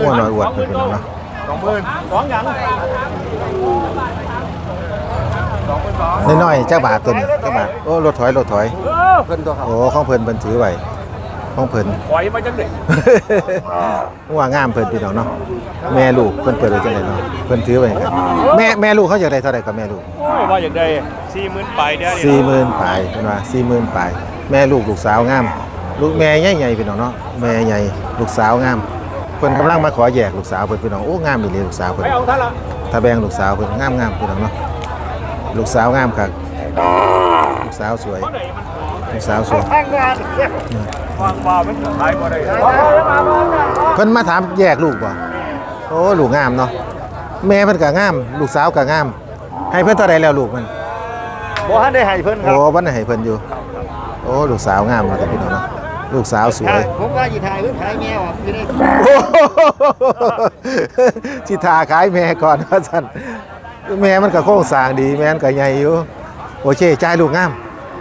หัวน้อยอวดเพิ่นพี่น้องเนาะสองหมื่นสองหยังสองหมื่นสองน้อยๆจักบาทตัวนี้จักบาทโอ้รถถอยรถถอยเออเพิ่นตัวครับโอ้ของเพิ่นเพิ่นถือไว้ของเพิ่นปล่อยมาจังเลยว่างามเพิ่นพี่น้องเนาะแม่ลูกเพิ่นเปิดไว้จังไดเนาะเพิ่นถือไว้ครับแม่แม่ลูกเขาอยากได้เท่าไหร่กับแม่ลูกโอ้ยว่าอย่างใดสี่หมื่นไปเด้อสี่หมื่นปลายเพิ่นว่าสี่หมื่นปลายแม่ลูกลูกสาวงาม ลูกแม่ใหญ่ๆพี่น้องเนาะแม่ใหญ่ลูกสาวงาม เพิ่นกำลังมาขอแยกลูกสาวเพิ่นพี่น้องโอ้งามอีหลีลูกสาวเพิ่นไม่เอาท่านละถ้าแบ่งลูกสาวเพิ่นงามๆพี่น้องเนาะลูกสาวงามครับลูกสาวสวยเท่าไหร่มันลูกสาวสวยทางงานวางบามันขายบ่ได้เพิ่นมาถามแยกลูกบ่โอ้ลูกงามเนาะแม่เพิ่นก็งาม ลูกสาวก็งาม ให้เพิ่นเท่าใดแล้วลูกมันบ่ทันได้ให้เพิ่นครับโอ้บ่ได้ให้เพิ่นอยู่ โอ้ลูกสาวงามเนาะพี่น้องเนาะ ลูกสาวสวย ผมว่าสิถ่ายเพิ่นขายแมวอยู่ในโอ้โหสิทาขายแม่ก่อนว่าซั่นแม่มันก็โครงสร้างดี แม่มันก็ใหญ่อยู่ โอเคจ่ายลูกงาม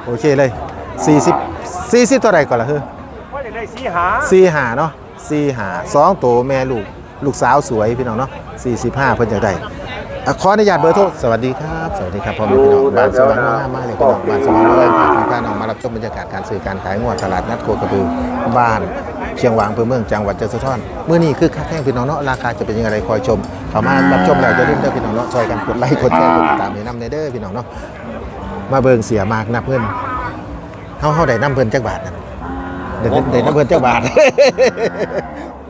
โอเคเลย 40 40เท่าไหร่ก่อนล่ะเฮ้อว่าอย่างใดสีหา สี่หาเนาะสี่หาสองตัวแม่ลูก ลูกสาวสวยพี่น้องเนาะสี่สิบห้าเพิ่นจะได้อะขออนุญาตเบอร์โทรสวัสดีครับ สวัสดีครับพ่อแม่พี่น้องบ้านสว่างงามมากเลยพี่น้องบ้านสว่างงามพาทุกท่านออกมารับชมบรรยากาศการซื้อการขายงวดตลาดนัดโคกระบือบ้านเชียงหวางอำเภอเมืองจังหวัดจันทร์ท่อนเมื่อนี้คือค่าแท่งพี่น้องเนาะราคาจะเป็นยังไงคอยชมเข้ามารับชมแล้วอย่าลืมเด้อพี่น้องเนาะช่วยกันกดไลค์กดแชร์กดติดตามให้นำในเด้อพี่น้องเนาะมาเบิ่งเสียมากนับเงินเฮาเฮาได้นํเพิ่นจักบาทนั่นเดี๋ยวเดี๋ยวน้ำเงินเจ้าบาท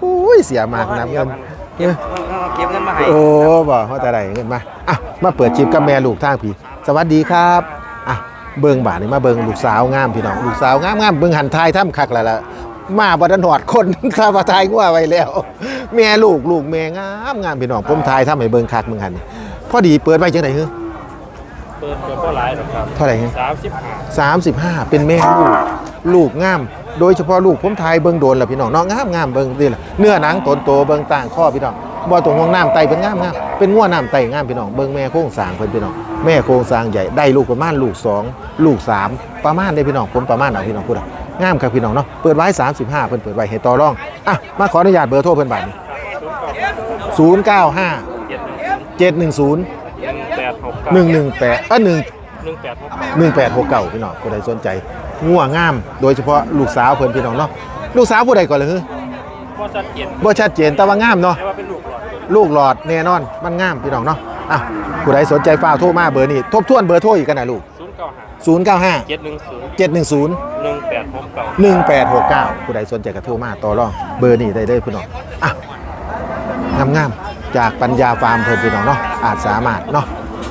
อุ้ยเสียมากน้ำเงินเก็บเก็บเงินมาให้โอ้บอกเขาแต่ไหนเงินมาอะมาเปิดชิปกับแม่ลูกทางพี่ สวัสดีครับอะเบิงบาทนี่มาเบิงลูกสาวงามพี่น้องลูกสาวงามงามเบิงหันทายถ้ำคักแล้วล่ะมาบดันหอดคนข้าพทายงัวไว้แล้ว แม่ลูกลูกแม่งามงามพี่น้องผมทายถ้ำให้เบิงคักเบิงหันนี่พอดีเปิดไว้จังไหนฮึเปิดเปิดบ่หลายหรอกครับเท่าไหร่ฮึ35 35เป็นแม่ลูกลูกงาม โดยเฉพาะลูกผมทายเบิ่งโดนล่ะพี่น้องเนาะงามงามเบิ่งนี่ล่ะเนื้อหนังตนโตเบิ่งต่างข้อพี่น้องบ่ตรงห้องน้ำไตเป็นงามงามเป็นงัวน้ำไตงามพี่น้องเบิ่งแม่โครงสร้างเพิ่นพี่น้องแม่โครงสร้างใหญ่ได้ลูกประมาณลูกสองลูกสามประมาณได้พี่น้องผมประมาณเอาพี่น้องพูดอะงามครับพี่น้องเนาะเปิดไว้ 35 เพิ่นเปิดไว้ให้ต่อรองอะมาขออนุญาตเบอร์โทรเพิ่นบัดนี้095 710 186 118เอ้อ1 186 1869พี่น้องผู้ใดสนใจงัวงาม โดยเฉพาะลูกสาวเพิ่นพี่น้องเนาะลูกสาวผู้ใดก่อนเลยคือบ่ชัดเจนบ่ชัดเจนแต่ว่างามเนาะ แต่ว่าเป็นลูกหลอดลูกหลอดแน่นอน มันงามพี่น้องเนาะ อะผู้ใดสนใจฟ้าวโทรมาเบอร์นี้ ทบทวนเบอร์โทรอีกกันนะลูก095 095 710 710 1869 1869ผู้ใดสนใจก็โทรมาต่อรองเบอร์นี้ได้เลยพี่น้องอะงามๆจากปัญญาฟาร์มเพิ่นพี่น้องเนาะอาจสามารถเนาะ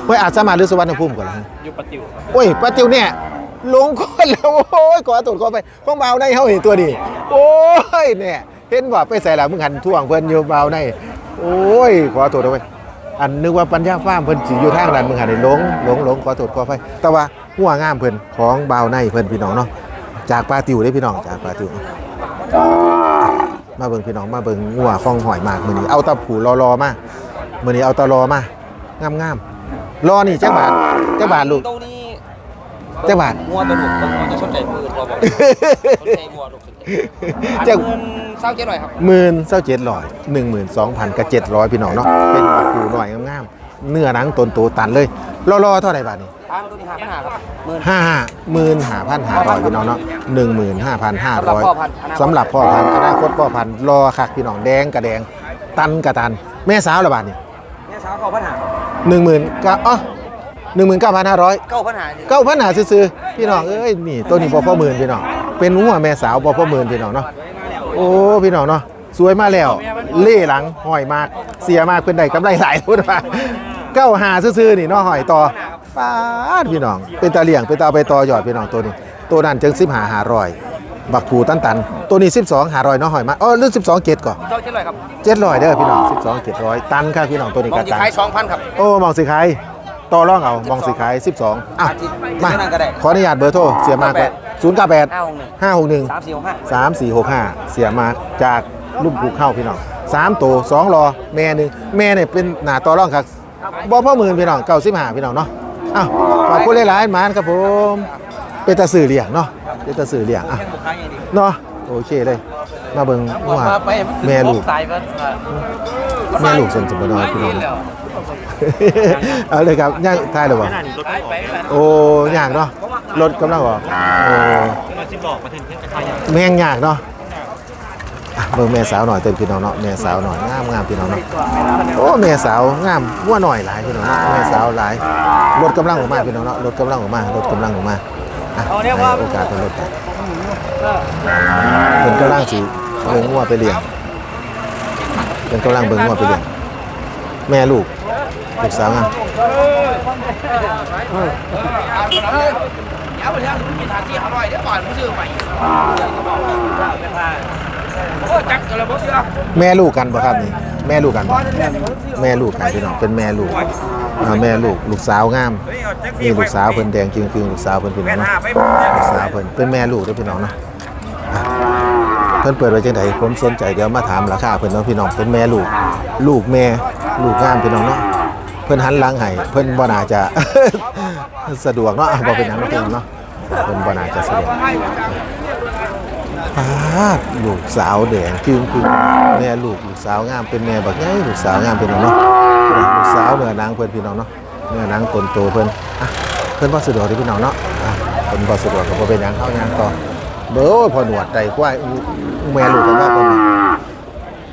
เฮ้ยอาจสามารถหรือสวรรณภูมิก่อนละอยู่ปะติวครับโอ้ยป้าติวเนี่ยหลงคนแล้วโอ้ยขอตรวจขอไปข้องเบาในเฮาเห็นตัวนี้โอ้ยเนี่ยเห็นว่าไปใส่หลังมึงหันท่วงเพิ่นอยู่เบาในโอ้ยขอตรวจเอาไปอันนึกว่าปัญญาฟ้าร์มเพิ่นสิอยู่ทางนั้นมึงหันได้หลงหลงหลงขอตรวจขอไปแต่ว่าหัวงามเพิ่นของเบาในเพิ่นพี่น้องเนาะจากปลาติวได้พี่น้องจากปลาติวมาเบิ่งพี่น้องมาเบิ่งงัวคลองหอยมากมื้อนี้เอาตะผูรอๆมามื้อนี้เอาตะรอมางามๆ รอนี่จักบาทจักบาทลูกตรงนี้จักบาท งัวตัวหนุกต้องจะสนใจมือเราบอกสนใจงัวลูกสนใจอันจักเงินเศร้าเจ๊หน่อยครับหมื่นเศร้าเจ็ดร้อยหนึ่งหมื่นสองพันกับเจ็ดร้อยพี่น้องเนาะเป็นบาคูหน่อยงามๆเนื้อหนังตนโตตันเลยรอๆเท่าไหร่บาทนี่ทางตัวนี้หาปัญหาครับหมื่น ห้าหมื่นห้าพันห้าร้อยพี่น้องเนาะหนึ่งหมื่นห้าพันห้าร้อยสำหรับพ่อพันธุ์อนาคตสำหรับพ่อพันธุ์อนาคตพ่อพันธุ์รอคักพี่น้องแดงกระแดง ตันกระตัน แม่สาวละบาทนี่แม่สาวเก้าปัญหา หนึ่งหมื่นก็อ๋อหนึ่งหมื่นเก้าพันห้าร้อยเก้าปัญหาเก้าพันหาซื้อๆพี่น้องเอ้ยนี่ตัวนี้บ่พ่อหมื่นพี่น้องเป็นหัวแม่สาวบ่พ่อหมื่นพี่น้องเนาะโอ้พี่น้องเนาะสวยมาแล้วเล่หลังห้อยมากเสียมากเพิ่นได้กำไรหลายพูดว่าเก้าหาซื้อๆนี่เนาะห้อยต่อป้าดพี่น้องเป็นตาเลี่ยงเป็นตาเอาไปต่อยอดพี่น้องตัวนี้ ตัวนั้นจึง10หาหาร้อย บักผูตันตันๆตัวนี้ 12หาร้อยเนาะห้อยมาอ๋อหรือ12เกตก่อนเศร้าเจ๊หน่อยครับ700เด้อพี่น้อง12เกตร้อยตันค่ะพี่น้องตัวนี้มอก็งที่ตันขายสองพันครับ โอ้มองสิขายต่อรองเอามองสิขาย12อะมาที่นั่นก็ได้ขออนุญาตเบอร์โทรเสียมากเลย0 9 8ห้าหกหนึ่ง5 6 1สามสี่หกห้า3 4 6 5เสียมากจากลูกผูกเข้าพี่น้อง3ตัว2รอแม่หนึ่งแม่เนี่ยเป็นหน้าต่อรองครับบ่พ่อหมื่นพี่น้องเก้าสิบห้าพี่น้องเนาะอ้าวขอบคุณหลายๆหมานครับผม เป็นตาสื่อเลี้ยงเนาะเป็นตาสื่อเลี้ยงอะแค่บุกค้าอย่างดีเนาะโอเคเลย มาเบิ่งว่ามาไปแม่ลูกสายมันแม่ลูกสนสมบัติพี่น้องเอาเลยครับย่างทายเลยบ่ไม่น่านี่รถไปไม่อไปอกไปโอ้ยากเนาะรถกำลังออกโอ้มาสิบดอกมาถึงเที่ยงกระทายอย่างแม่งยากเนาะอะเบิ่งแม่สาวหน่อยเต็มพี่น้องเนาะแม่สาวหน่อยงามงามพี่น้องเนาะโอ้แม่สาวงามวัวหน่อยหลายพี่น้องเนาะแม่สาวหลายรถกำลังออกมาพี่น้องเนาะรถกำลังออกมารถกำลังออกมา อะให้โอกาสเป็นรถกันเพิ่นกำลังสิเบิ่งงัวไปเลี้ยงเพิ่นกำลังเบิ่งงัวไปเลี้ยงแม่ลูกลูกสาวงามเดี๋ยวไปเรื่องมีทางที่อร่อยเดี๋ยวก่อนแม่ลูกกันบ่ครับนี่แม่ลูกกันบ่แม่ลูกกันพี่น้องเป็นแม่ลูก อ่าแม่ลูกลูกสาวงามนี่ลูกสาวเพิ่นแดงจริงๆลูกสาวเพิ่นพี่น้องเนาะลูกสาวเพิ่นเป็นแม่ลูกเด้อพี่น้องเนาะอะเพิ่นเปิดไว้จังไดผมสนใจเดี๋ยวมาถามราคาเพิ่นเนาะพี่น้องเป็นแม่ลูก ลูกแม่ลูกงามพี่น้องเนาะเพิ่นหันหลังให้เพิ่นบ่น่าจะ สะดวกเนาะบ่เป็นหยังเนาะพี่น้องเนาะเพิ่นบ่น่าจะสะดวก ปาดลูกสาวแดงจึงคือแม่ลูกลูกสาวงามเป็นแม่บักใหญ่ลูกสาวงามพี่น้องเนาะลูกสาวเนื้อนางเพิ่นพี่น้องเนาะเนื้อนางคนโตเพิ่นอะเพิ่นบ่สะดวกเด้อพี่น้องเนาะอะเพิ่นบ่สะดวกก็บ่เป็นหยังเฮายางต่อเบ้อพ่อหนวดได้กว่าอู้แม่ลูกกันว่าพ่อหนวด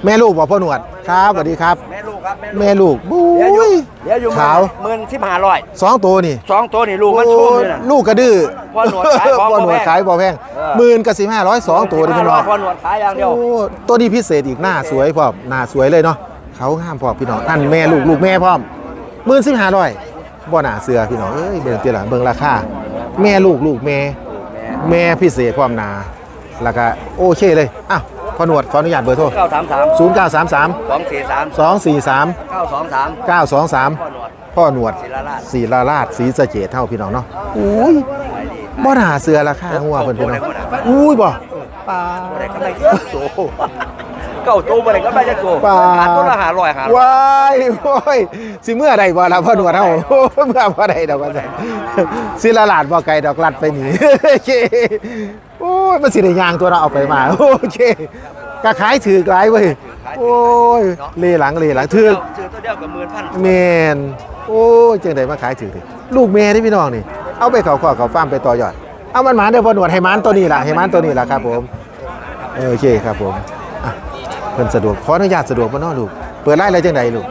แม่ลูกบ่พ่อหนวดครับสวัสดีครับ แม่ลูกครับแม่ลูกแม่ลูกบุ้เดี๋ยวอยู่ย เดี๋ยวอยู่ขาวหมื่นสิบห้าร้อยสองตัวนี่สองตัวนี่ลูกมันชุ่มเลยนะโอ้ลูกกระดื้อพ่อหนวดขายของพ่อหนวดบ่แพงขายบ่แพงเออหมื่นกับสิบห้าร้อยสองตัวนี่พี่น้องพอหนวดขายอย่างเดียวโอ้ตัวนี้พิเศษอีกหน้าสวยพร้อมหน้าสวยเลยเนาะเขาห้ามพร้อมพี่น้องท่านแม่ลูกลูกแม่พร้อมหมื่นสิบห้าร้อยบ่หนาเสือพี่น้องเอ้ยเบิ่งตีหลังเบิ่งราคาแม่ลูกลูกแม่ แม่พิเศษพร้อมหนาแล้วก็โอเคเลยอ้าว พอหนวดขออนุญาตเบอร์โทรเก้าสามสาม0 9 3 3สองสี่สาม2 4 3เก้าสองสาม9 2พ่อหนวด3พ่อหนวดศิลาราชศรีลาราชศรีสะเกดเท่าพี่น้องเนาะอุ้ยบ่หนาเสือราคาหัวเพิ่นพี่น้องอุ้ยบ่ปลาอะไรก็ไม่ เก้าตัวเก้าตัวอะไรก็ไม่จะตัวปลา หาตัวละหาร้อยหาร้อยว้ายโอ้ยสิเมื่อใดบ่ล่ะพ่อหนวดเฮาโอ้ยเมื่อบ่ได้ดอกว่าซั่นสิละลาดบ่ไกลดอกลัดไปหนีโอเคโอ้ยมันสิได้ย่างตัวเราเอาไปมาโอเคก็ขายถือกหลายเว้ยโอ้ยเลหลังเลหลังถือกซื้อตัวเดียวกับหมื่นพันแม่นโอ้ยจังไดมาขายถือดิลูกแม่นี่พี่น้องนี่ เอาไปเขาขอเขาฟาร์มไปต่อยอด เอามันหมาเด้อพ่อหนวดให้หมันตัวนี้ล่ะให้หมันตัวนี้ล่ะครับผมเออโอเคครับผมอะ เพิ่นสะดวกขออนุญาตสะดวกบ่เนาะลูกเปิดไล่อะไรจังไดลูก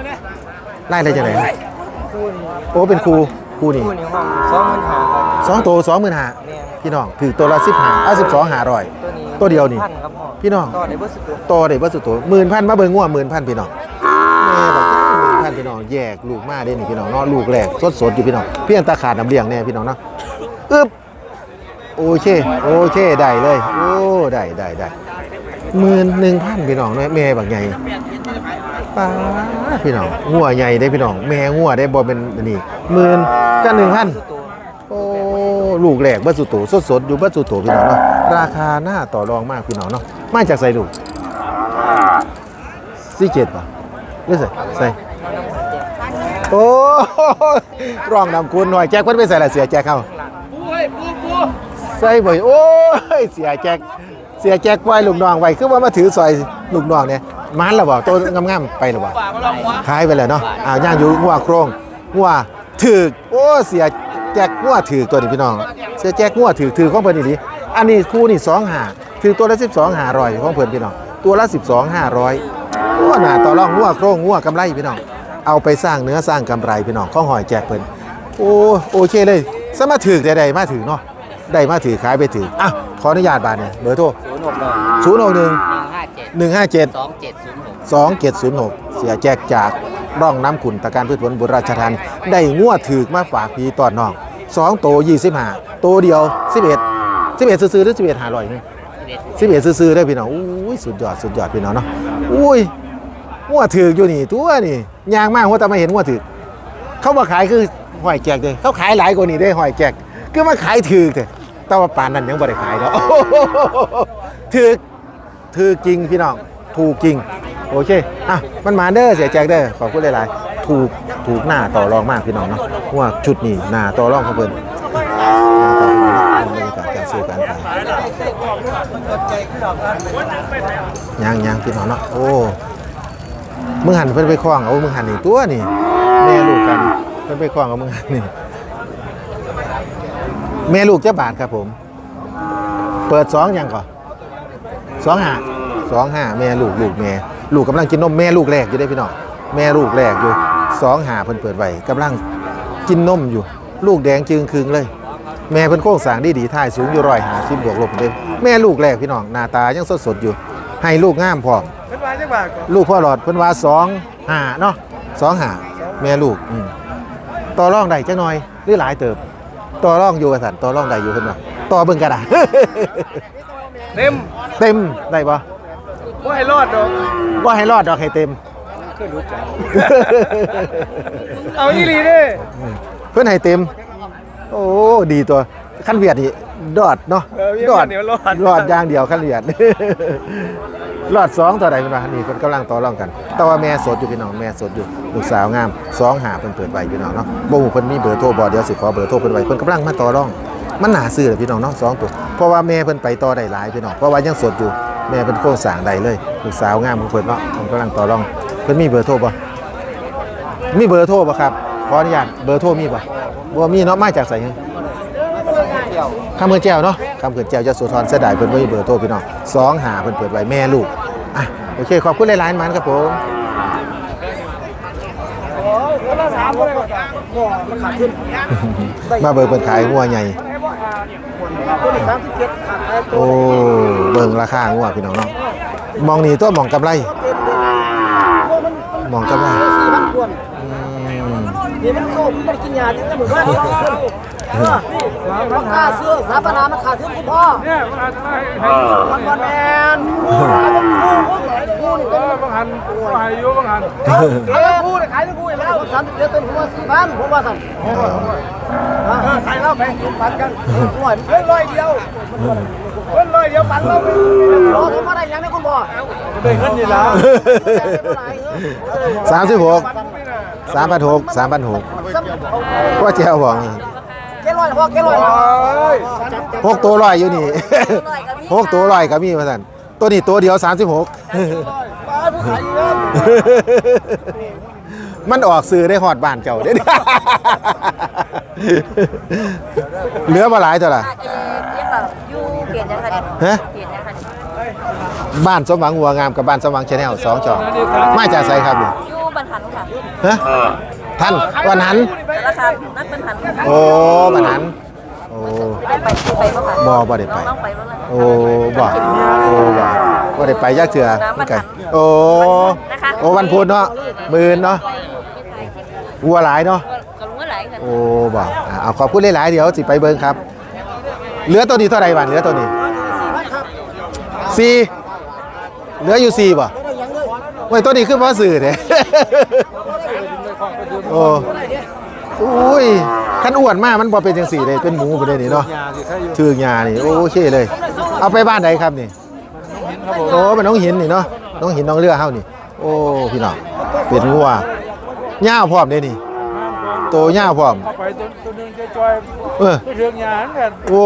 ไล่อะไรจังไหนโอ้เป็นครูครูนี่สองหมื่นห้าครับสองตัวสองหมื่นห้าแม่พี่น้องถือตัวละสิบห้าเอาสิบสองห้าร้อยตัวนี้ตัวเดียวนี่พันครับพ่อพี่น้องต่อในเบอร์สุดตัวตัวเด็กวัสดุตัวหมื่นพันมาเบิ่งง่วหมื่นพันพี่น้องแม่บอกหมื่นพันพี่น้องแยกลูกมาได้นี่พี่น้องเนาะลูกแรกสดสดๆอยู่พี่น้องเพียงตาขาดน้ำเลี้ยงแน่พี่น้องเนาะอึ๊บโอเคโอเคได้เลยโอ้ได้ได้ได้ หมื่นหนึ่งพันพี่น้องเนาะแม่บักใหญ่ป้าพี่น้องงัวใหญ่ได้พี่น้อง แม่งัวได้บ่เป็นอันนี่หมื่นกันหนึ่งพันโอ้ลูกแหลกเบัสุโตสดสดๆอยู่เบัสุโตพี่น้องเนาะราคาหน้าต่อรองมากพี่น้องเนาะมาจากใส่ลูกสี่เจ็ดป่ะหรือใส่ใส่โอ้รองนำคุณหน่อยแจ็คเพิ่นไปใส่ละเสียแจ็คเข้าใส่บ่อยโอ้ยเสียแจ็ค เสียแจ็คไว้ลูกน้องไว้คือว่ามาถือซอยลูกน้องเนี่ยมันละบ่ตัวงามๆไปละบ่ขายไปแล้วเนาะอ่าย่างอยู่งัวโครงงัวถือโอ้เสียแจกงัวถือตัวนี้พี่น้อง เสียแจกงัวถือถือของเพิ่นนี่ดิอันนี้คู่นี่2หาถือตัวละ12 500ของเพิ่นพี่น้องตัวละ12 500โอ้หน้าต่อรองงัวโครงงัวกำไรพี่น้องเอาไปสร้างเนื้อสร้างกำไรพี่น้องข้องหอยแจกเพิ่นโอ้โอเคเลยสมาถือได้ไดมาถือเนาะได้มาถือขายไปถืออะขออนุญาตบาทเนี่ยเบอร์โทร ศูนย์หกหนึ่ง061หนึ่งห้าเจ็ด157สองเจ็ดศูนย์หก2706เสียแจกจากร่องน้ำขุนตะการพืชผลบุรีราชธานีได้งัวถือกมาฝากพี่ตอนน้องสองโตยี่สิบห้าโตเดียวสิบเอ็ดสิบเอ็ดซื้อๆหรือสิบเอ็ดหาร้อยนี่สิบเอ็ดซื้อๆได้อพี่น้องอุ้ยสุดยอดสุดยอดพี่น้องเนาะอุ้ยงัวถือกอยู่นี่ตัวนี่ยางมากว่าแต่มาเห็นงัวถือกเขามาขายคือหอยแจกเลยเขาขายหลายกว่านี้ได้หอยแจกคือมาขายถือกแต่แต่ว่าปานนั้นยังบ่ได้ขายเนาะ ถือถือกจริงพี่น้องถูกจริง โอเคอะมันมาเด้อเสียแจกเด้อขอบคุณหลายๆถูกถูกหน้าต่อรองมากพี่น้องเนาะว่าชุดนี้หน้าต่อรองของเพิ่นหน้าต่อนาะบรรยากาศการซื้อการขายยังยังพี่น้องเนาะโอ้มึงหันเพิ่นไปคล้องเอามึงหันนี่ตัวนี่แม่ลูกกันเพิ่นไปคล้องเอามึงหันนี่แม่ลูกเจ้าบาทครับผม เปิดสองยังก่อน สองห้าสองห้าแม่ลูกลูกแม่ลูกกำลังกินนมแม่ลูกแรกอยู่ได้พี่น้องแม่ลูกแรกอยู่สองหาเพิ่นเปิดไว้กำลังกินนมอยู่ ลูกแดงจึงคืงเลย แม่เพิ่นโค้งสางดีดีท่ายสูงอยู่ร้อยหาสิบบวกลบเด้แม่ลูกแรกพี่น้องหน้าตายังสดสดอยู่ ให้ลูกงามพร้อมเป็นมาจังบาทก่อนลูกพ่อหลอดเพิ่นว่าสองหาเนาะสองหาแม่ลูกอืต่อรองได้จักหน่อยหรือหลายเติบต่อรองอยู่ว่าซั่นต่อรองได้อยู่เพิ่นว่าต่อเบิ่งก็ได้เต็ม เต็มได้ปะว่าให้รอดดอกว่าให้รอดดอกให้เต็มเอาอีหลีเด้เพื่อนให้เต็ม โอ้ ดีตัวขั้นเวียดนี่ดอดเนาะเออเวียดดอดเดี๋ยวรอด รอดอย่างเดียวขั้นเวียด รอดสองต่อใดเป็นวะนี่เพิ่นกำลังต่อรองกัน แต่ว่าแม่สดอยู่พี่น้องแม่สดอยู่ลูกสาวงามสองหาเพิ่นเปิดไว้พี่น้องเนาะบ่ฮู้เพิ่นมีเบอร์โทรบ่เดี๋ยวสิขอเบอร์โทรเพิ่นไว้เพิ่นกำลังมาต่อรอง มันหนาซื้อเลยพี่น้องเนาะสองตัวเพราะว่าแม่เพิ่นไปต่อได้หลายพี่น้องเพราะว่ายังสดอยู่แม่เป็นโครงสร้างใดเลยลูกสาวงามของเพิ่นเนาะเพิ่นกำลังต่อรองเพิ่นมีเบอร์โทรบ่มีเบอร์โทรป่ะครับขออนุญาตเบอร์โทรมีป่ะบ่มีเนาะมาจากไสฮะคำเงินแจ้วเนาะคำเงินแจ้วจะสุธรเสียดายเพิ่นบ่มีเบอร์โทรพี่น้องสองหาเพิ่นเปิดไว้แม่ลูกอะโอเคขอบคุณหลายๆมันครับผมคนละสามคนเลยก่อนบ่มันขาดขึ้นมาเบิ่งเพิ่นขายงัวใหญ่ ตัวนี้สามสิบเจ็ดขาดไปโอ้เบิ่งราคางัวพี่น้องเนาะมองนี่ตัวมองกำไรมองกำไรสี่พันควรอืม นี่มันโซ่มันกินยาเนี่ยเหมือนว่า มันค่าเสื้อสาปนามันขาดขึ้นคุณพ่อเนี่ยมันขาดมันมันแมนผู้มันผู้ผู้นี่เป็นบางหันก็ให้อยู่บางหันขายผู้ขายผู้แล้วสามสิบเจ็ดเป็นหัวสี่พันผมว่าสั่นขายแล้วไปปันกันร้อยเพิ่นร้อยเดียวเพิ่นร้อยเดียวปันเรารอผมมาได้ยังไม่คุณพ่อได้เงินนี่ละสามสิบหกสามพันหกสามพันหกว่าแจ้วบอก เก้ร้อยพ่อเก้ร้อยหกตัวร้อยอยู่นี่หกตัวร้อยก็มีมาสั่นตัวนี้ตัวเดียวสามสิบหกป้าผู้ขายเงินมันออกซื้อได้หอดบ้านเจ้าเด้เหลือมาหลายเท่าไหร่เอ๊ะเรียกแบบยูเปลี่ยนยังไงเนี่ยฮะเปลี่ยนยังไงเนี่ยบ้านสมหวังหัวงามกับบ้านสมหวังชาแนลสองจอมาจากไสครับนี่ยูบรรทันค่ะฮะท่านวันหัน ราคานักบรรทันค่ะโอ้วันหันโอ้ได้ไปไปบ้างค่ะบ่บ่ได้ไปน้องๆไปบ้างเลยโอ้บ่โอ้บ่บ่ได้ไปยักเถื่อมันไก่โอ้โอ้วันพุธเนาะมื่นเนาะวัวหลายเนาะก็รู้ว่าหลายค่ะโอ้บ่อะเอาขอบคุณหลายๆเดี๋ยวสิไปเบิ่งครับเหลือตัวนี้เท่าไหร่บ้านเหลือตัวนี้สี่เหลืออยู่สี่บ่ไว้ยตัวนี้ขึ้นมาสื่อเด้โอ้ อุ้ยขันอ้วนมากมันบ่เป็นจังสี่เลยเป็นหมูไปเลยนี่เนาะชื่อยานี่โอเคเลย เอาไปบ้านไหนครับนี่โอ้มันน้องหินนี่เนาะน้องหินน้องเรือเฮานี่ โอ้พี่น้องเป็นงัวย่าวพร้อมเด้นี่โตย่าวพร้อมไปตัวตัวหนึงจะจอยเออไปเรื่องงานกันโอ้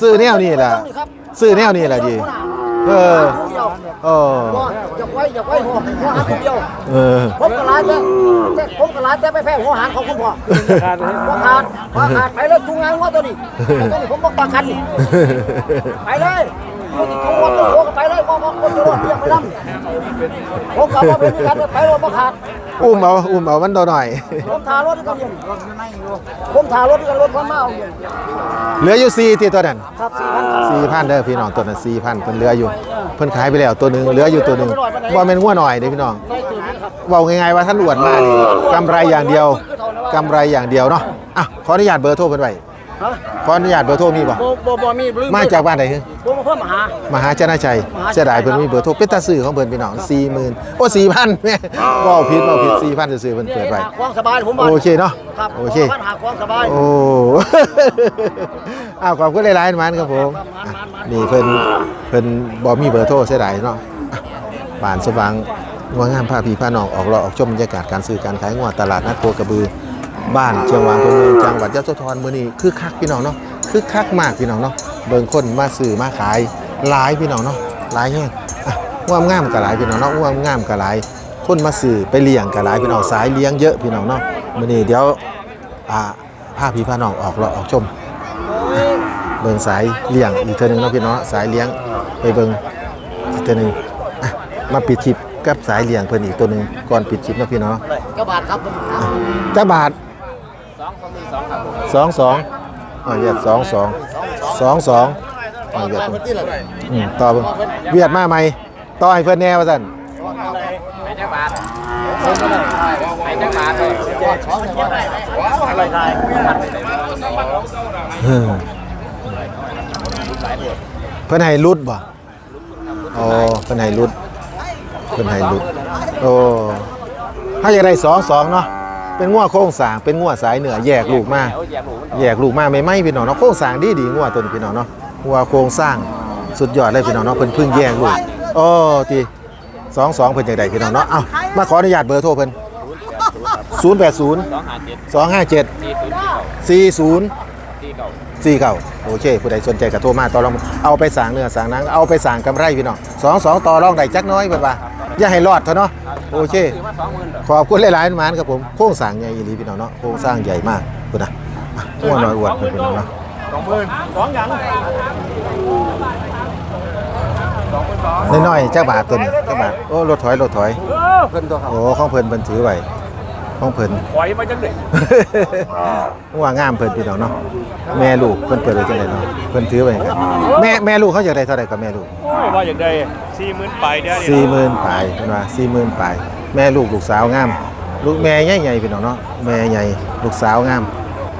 ซื้อแนวนี่แหละซื้อแนวนี่แหละดี เออเอออย่าไว้อย่าไว้หัวหัวหันคนเดียวเออ ผมกระลาแต่แต่ผมกระลาแต่ไปแพ้หัวหันของคุณพ่อขาดเลยหัวขาดหัวขาดไปเลยจุงงานหัวตัวนี้ตัวนี้ผมบอกปากคันนี่ไปเลย ตัวนี้ตัวตัวตัวก็ไปเลยบอกบอกคนตัวเรียกไปนำผมกับว่าเป็นกันไปรถบ่ขาดอุ้มเอาอุ้มเอามันโตหน่อย ผมทารถกันยู่ผมทารถกันรถผมมาเอาอยู่เหลืออยู่สี่ที่ตัวนั้นครับสี่พันสี่พันเด้อพี่น้องตัวนั้นสี่พันเพิ่นเหลืออยู่ เพิ่นขายไปแล้วตัวหนึ่งเหลืออยู่ตัวหนึ่งว่าแม่นงัวหน่อยเด้อพี่น้องว้าง่ายๆว่าท่านอวดมานี่กำไรอย่างเดียวกำไรอย่างเดียวเนาะอะขออนุญาตเบอร์โทรเพิ่นไว้ ฮะขออนุญาตเบอร์โทรมีบ่บ่บ่บ่มีลืมมาจากบ้านไหนฮึผมมาเพิ่มมาหา มหาชนะชัยเสียดายเพิ่นมีเบอร์โทรเป็นตาซื้อของเพิ่นพี่น้อง40,000โอ้4,000แม่เว้าผิดเว้าผิด4,000ซื่อๆเพิ่นเปิดไว้หาความสบายผมว่าโอเคเนาะครับโอเคปัญหาความสบายโอ้ อ้าวขอบคุณหลายๆมันครับผมอะนี่เพิ่นเพิ่นบ่มีเบอร์โทรเสียดายเนาะอะบ้านสว่างงัวงามพาพี่พาน้องออกเลาะออกชมบรรยากาศการซื้อการขายงัวตลาดนัดโคกระบือ บ้านเชียงวางพนเมืองจังหวัดยะโสธรมื้อนี้คือคักพี่น้องเนาะคึกคักมากพี่น้องเนาะเบิ่งคนมาซื้อมาขายหลายพี่น้องเนาะหลายแฮงอะงามงามๆก็หลายพี่น้องเนาะงามงามๆก็หลายคนมาซื้อไปเลี้ยงก็หลายพี่น้องสายเลี้ยงเยอะพี่น้องเนาะมื้อนี้เดี๋ยวอ่าพาพี่พาน้องออกเลาะออกชมเบิ่งสายเลี้ยงอีกเทื่อหนึงเนาะพี่น้องสายเลี้ยงไปเบิ่งอีกเทื่อหนึงอะมาปิดคลิปกับสายเลี้ยงเพิ่นอีกตัวหนึงก่อนปิดคลิปเนาะพี่น้องเจ้าบาทครับผมจ้าบาท สองสองอ่าเวียดสองสองสองสองอ่าเวียดอืมต่อเบิ่งเวียดมาใหม่ต่อให้เพิ่อนแน่ว่าซั่นไปจักบาทไปจักบาทเลยเออเพิ่นให้รุดบ่อ๋อเพิ่อนให้รุดเพิ่อนให้รุดโอ้ถ้าอยากได้สองสองเนาะ เป็นงัวโค้งสร้างเป็นงัวสายเหนือแยกลูกมาเอาแยกหมูมันแยกลูกมาไม่ไหม่พี่น้องเนาะโครงสร้างดีดีงัวตัวนี้พี่น้องเนาะงัวโครงสร้างสุดยอดเลยพี่น้องเนาะเพิ่นเพิ่งแยกลูกโอ้ทีสองสองเพิ่นจังไดพี่น้องเนาะเอ้ามาขออนุญาตเบอร์โทรเพิ่น080สองห้าเจ็ด257สี่ศูนย์40 สี่เก่า49โอเค ผู้ใดสนใจก็โทรมาต่อรองเอาไปสร้างเนื้อสร้างหนังเอาไปสร้างกำไรพี่น้อง22ต่อรองได้จักหน้อยเพิ่นว่าอย่าให้รอดเถอะเนาะโอเคซื้อมาสองหมื่นเหรอขอบคุณหลายๆหมานครับผมโครงสร้างใหญ่อีหลีพี่น้องเนาะโครงสร้างใหญ่มากคุณนะอะงัวน้อยอวดเพิ่นพี่น้องเนาะสองหมื่นสองอย่างน้อยๆจักบาทตัวนี้จักบาทโอ้รถถอยรถถอยเออเพิ่นตัวเขาโอ้ของเพิ่นเพิ่นถือไว้ ของเพิ่นปล่อยมาจังเลยว่างามเพิ่นพี่น้องเนาะแม่ลูกเพิ่นเปิดไว้จังไดเนาะเพิ่นถือไว้กันแม่แม่ลูกเขาอยากได้เท่าไหร่กับแม่ลูกโอ้ยว่าอย่างใดสี่หมื่นไปเดี๋ยวนี้40,000ปลายเพิ่นว่า40,000ปลายแม่ลูกลูกสาวงาม ลูกแม่ใหญ่ๆพี่น้องเนาะแม่ใหญ่ลูกสาวงาม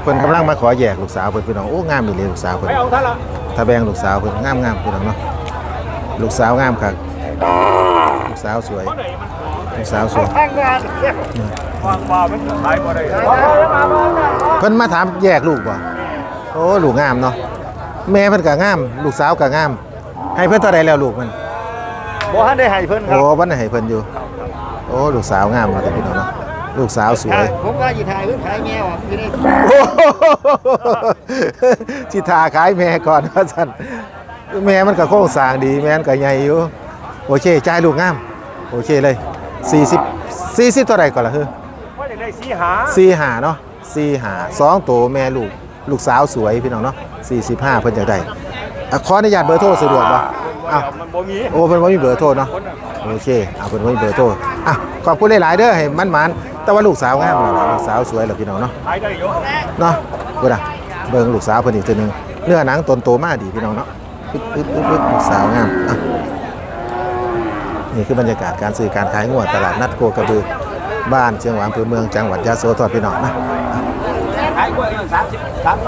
เพิ่นกำลังมาขอแยกลูกสาวเพิ่นพี่น้องโอ้งามอีหลีลูกสาวเพิ่นไม่เอาท่านละถ้าแบ่งลูกสาวเพิ่นงามๆพี่น้องเนาะลูกสาวงามครับลูกสาวสวยลูก สาวสวยวางปลาเป็นขายบ่ได้เพิ่นมาถามแยกลูกบ่โอ้ลูกงามเนาะแม่เพิ่นก็งาม ลูกสาวก็งาม ให้เพิ่นเท่าใดแล้วลูกมันบ่ทันได้ให้เพิ่นครัโอ้บบ่ได้ให้เพิ่นอยู่ โอ้ลูกสาวงามเนาะแต่พี่น้องเนาะลูกสาวสวย ผมว่าอยู่ถ่ายเพิ่นขายแมวอะอยู่ในโอ้โหสิทาขายแม่ก่อนว่าซั่นแม่มันก็โครงสร้างดี แม่มันก็ใหญ่อยู่ โอเคจ่ายลูกงาม โอเคเลย 40 40เท่าใดก่อนล่ะเฮ้อว่าอย่างใดสีหาสี่หาเนาะสี่หาสองตัวแม่ลูกลูกสาวสวยพี่น้องเนาะสี่สิบห้าเพิ่นจะได้อะขออนุญาตเบอร์โทรสะดวกป่ะอ้าวมันบ่มีโอ้เพิ่นว่ามีเบอร์โทรเนาะโอเคเอาเพิ่นว่ามีเบอร์โทรอะขอบคุณหลายๆเด้อให้มันมันๆแต่ว่าลูกสาวงามแล้วล่ะลูกสาวสวยแล้วพี่น้องเนาะขายได้อยู่เนาะเบิ่งอะเบิ่งลูกสาวเพิ่นอีกทีหนึงเนื้อหนังตนโตมากดีพี่น้องเนาะปึ๊บปึ๊บปึ๊บปึ๊บลูกสาวงามอะ นี่คือบรรยากาศการซื้อการขายงวดตลาดนัดโคกระบือบ้านเชียงหวางอำเภอเมืองจังหวัดยะโสธรพี่น้องนะขายกล้วยสามสิบสามสิบ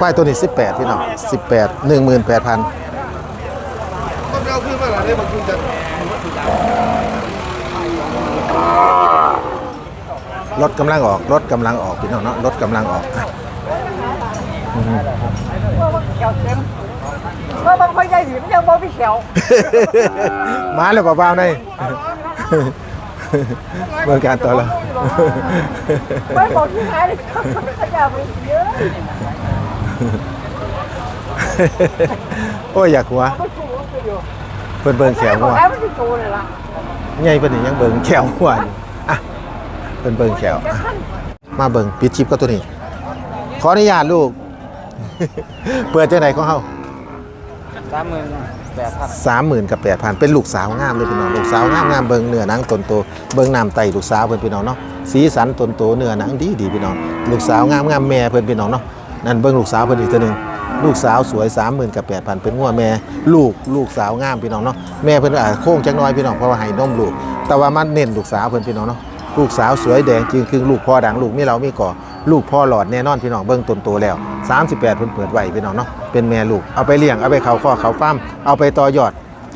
ควายตัวนี้ 18 พี่น้อง18 18,000รถกำลังออกรถกำลังออกพี่น้องเนาะรถกำลังออกอะเมื่อบางคนใหญ่หิมยังบ่มีเขียวมาแล้วเปล่าๆในเมืองการต่อแล้วไม่บอกที่ขายเลยขยะไปเยอะโอ้ยอยากหัวเพิ่นเบิ่งแขวหัวแล้วมันจะโตเลยล่ะใหญ่เพิ่นนี่ยังเบิ่งแขวหัวอะเพิ่นเบิ่งแขวอะมาเบิ่งปิดชิปก็ตัวนี้ ขออนุญาตลูก เปิดจังไดของเฮา สามหมื่นแปดพันสามหมื่นกับแปดพันเป็นลูกสาวงามเลยพี่น้องลูกสาวงามงามเบิ่งเนื้อหนังตนโตเบิ่งน้ำไตลูกสาวเพิ่อนพี่น้องเนาะสีสันตนโตเนื้อหนังดีดีพี่น้องลูกสาวงามงามแม่เพิ่อนพี่น้องเนาะนั่นเบิ่งลูกสาวเพิ่นอีกตัวหนึ่งลูกสาวสวยสามหมื่นกับแปดพันเป็นงัวแม่ลูกลูกสาวงามพี่น้องเนาะแม่เพิ่อนอาโค้งจักน้อยพี่น้องเพราะว่าให้นมลูก แต่ว่ามันเน้นลูกสาวเพิ่อนพี่น้องเนาะลูกสาวสวยแดงจริงคือลูกพ่อดังลูกมีเรามีก่อ ลูกพ่อหลอดแน่นอนพี่น้องเบิ่งตนโตแล้ว 38เพิ่นเปิดไว้พี่น้องเนาะเป็นแม่ลูกเอาไปเลี้ยงเอาไปเขาข้อเขาฟ้าร์มเอาไปต่อยอด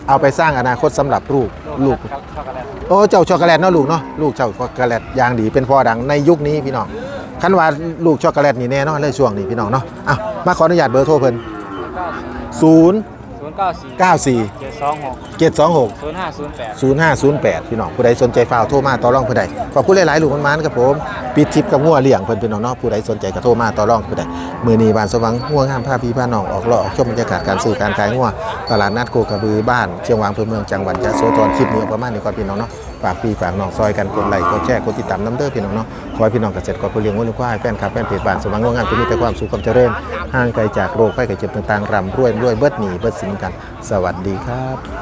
เอาไปสร้างอนาคตสำหรับลูกลูก ช็อกโกแลตโอ้เจ้าช็อกโกแลตเนาะลูกเนาะลูกเจ้าช็อกโกแลตอย่างดีเป็นพ่อดังในยุคนี้พี่น้องคันว่าลูกช็อกโกแลตนี่แน่เนอนเลยช่วงนี้พี่น้องเนาะอะมาขออนุญาตเบอร์โทรเพิ่นศูนศูนย์ เก้าสี่เก้าสี่เจ็ดสองหกเจ็ดสองหกศูนย์ห้าศูนย์แปดศูนย์ห้าศูนย์แปดพี่น้องผู้ใดสนใจฟ้าวโทรมาต่อรองผู้ใดขอบคุณหลายๆลูกมันมันครับผมปิดทิปกับงัวเลี้ยงเพิ่นพี่น้องเนาะผู้ใดสนใจก็โทรมาต่อรองผู้ใดมือนี้บ้านสว่างงัวงามพาพี่พาน้องออกเลาะออกชมบรรยากาศการซื้อการขายงัวตลาดนัดโคกระบือบ้านเชียงวางอำเภอเมืองจังหวัดยะโสธรคลิปนี้เอาประมาณนี้ก่อนพี่น้องเนาะ ฝากพี่ฝากน้องซอยกันกดไลค์กดแชร์กดติดตามน้ำเด้อพี่น้องเนาะขอให้พี่น้องเกษตรกรผู้เลี้ยงวัวเลี้ยงควายแฟนคลับแฟนเพจบ้านสว่างงงามจะมีแต่ความสุขความเจริญห่างไกลจากโรคไข้ไข้เจ็บต่างๆร่ำรวยรวยเบิดหนีเบิดสินกัน สวัสดีครับ